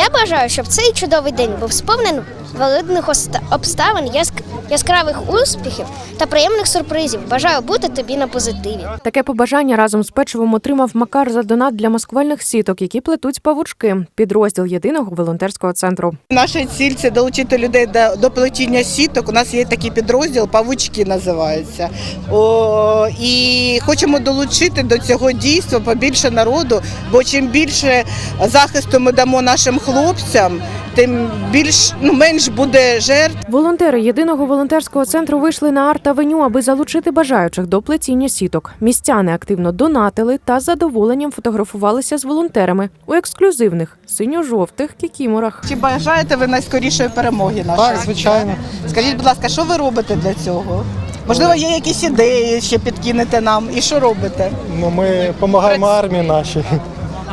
Я бажаю, щоб цей чудовий день був сповнений оста- обставин, яск- яскравих успіхів та приємних сюрпризів. Бажаю бути тобі на позитиві. Таке побажання разом з печивом отримав Макар за донат для маскувальних сіток, які плетуть павучки. Підрозділ єдиного волонтерського центру. Наша ціль це долучити людей до, до плетіння сіток. У нас є такий підрозділ, павучки називається. О, і хочемо долучити до цього дійства побільше народу, бо чим більше захисту ми дамо нашим хлопцям, тим більш ну менш буде жертв. Волонтери єдиного волонтерського центру вийшли на арт-авеню, аби залучити бажаючих до плетіння сіток. Містяни активно донатили та з задоволенням фотографувалися з волонтерами у ексклюзивних синьо-жовтих кікіморах. Чи бажаєте ви найскорішої перемоги нашої? Так, звичайно. Скажіть, будь ласка, що ви робите для цього? Можливо, є якісь ідеї, ще підкинете нам, і що робите? Ну, ми допомагаємо армії нашій,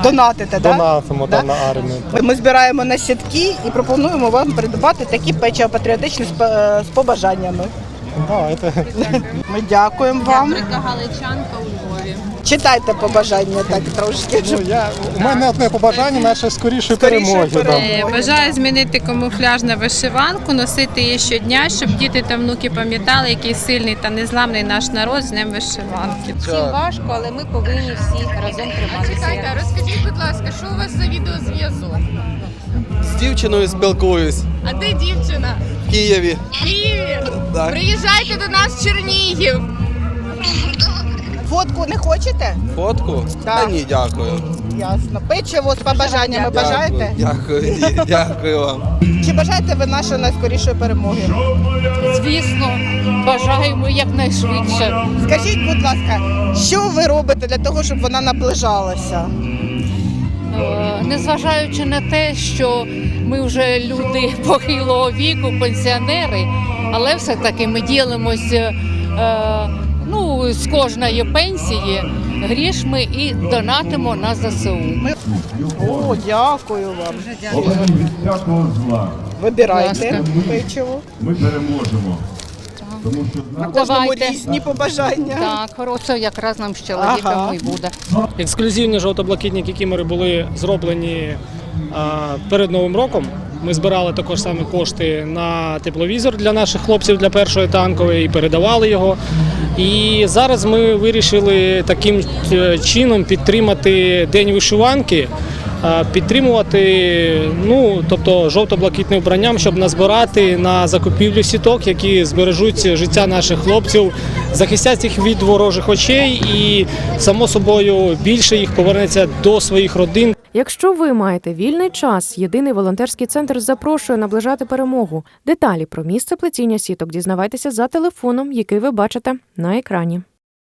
Донатите, так? донатимо Да? да, на армію. Ми збираємо на сітки і пропонуємо вам придбати такі печиво патріотичні з, е, з побажаннями. Давайте. Ми дякуємо вам. Галичанка у Львові. Читайте побажання так трошки. Ну, я, у мене одне побажання скорішої Скорішої перемоги. да. Е, Бажаю змінити камуфляж на вишиванку, носити її щодня, щоб діти та внуки пам'ятали, який сильний та незламний наш народ з днем вишиванки. Всім важко, але ми повинні всі разом триматися. Чекайте, розкажіть, будь ласка, що у вас за відеозв'язок? З дівчиною спілкуюсь А де дівчина? в Києві. В Києві. Так. Приїжджайте до нас в Чернігів. Фотку не хочете? Фотку? Так. Та ні, дякую. Ясно. Печиво з побажаннями бажаєте? Дякую, ні, дякую вам. Чи бажаєте ви нашої найскорішої перемоги? Звісно, бажаємо якнайшвидше. Скажіть, будь ласка, що ви робите для того, щоб вона наближалася? Е, Незважаючи на те, що ми вже люди похилого віку, пенсіонери, але все-таки ми ділимося е, ну, з кожної пенсії грішми і донатимо на ЗСУ. О, дякую вам. всякого зла. Вибирайте печиво. Ми переможемо. Тому що На кожному Давайте. різні побажання. Так, хороше якраз нам ще чоловікам Ага. і буде. Ексклюзивні жовто-блакитні кікімори були зроблені а, перед Новим роком. Ми збирали також саме кошти на тепловізор для наших хлопців для першої танкової і передавали його. І зараз ми вирішили таким е, чином підтримати День вишиванки, підтримувати ну, тобто жовто-блакитним вбранням, щоб назбирати на закупівлю сіток, які збережуть життя наших хлопців, захистять їх від ворожих очей і само собою більше їх повернеться до своїх родин. Якщо ви маєте вільний час, єдиний волонтерський центр запрошує наближати перемогу. Деталі про місце плетіння сіток дізнавайтеся за телефоном, який ви бачите на екрані.